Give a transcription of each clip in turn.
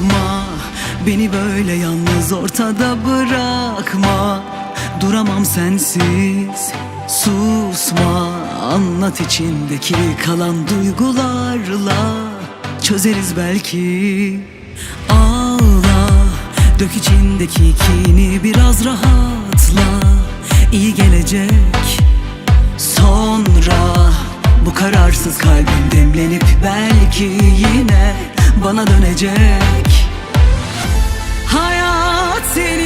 Yapma beni böyle yalnız ortada bırakma. Duramam sensiz. Susma. Anlat içindeki kalan duygularla. Çözeriz belki. Ağla. Dök içindeki kini biraz rahatla. İyi gelecek. Sonra bu kararsız kalbim demlenip belki yine bana dönecek. Hayat senin,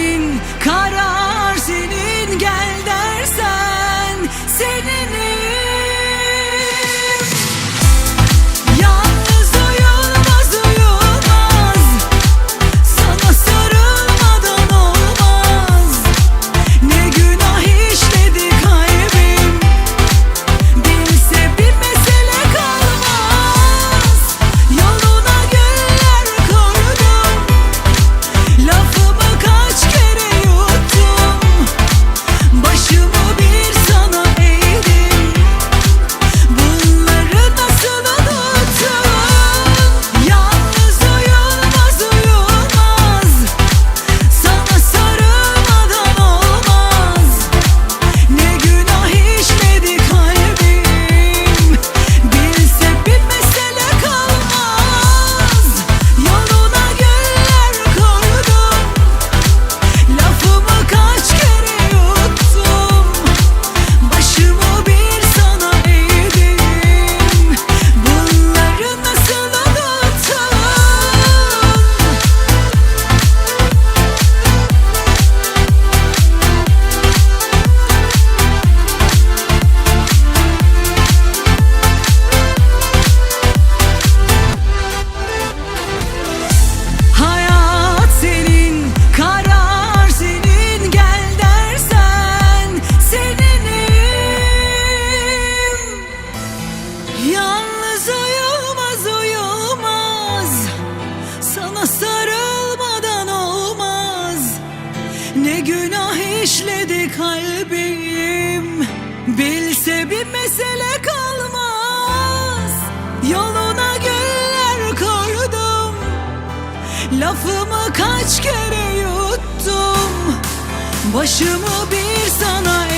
sarılmadan olmaz. Ne günah işledi kalbim, bilse bir mesele kalmaz. Yoluna güller koydum. Lafımı kaç kere yuttum Başımı bir sana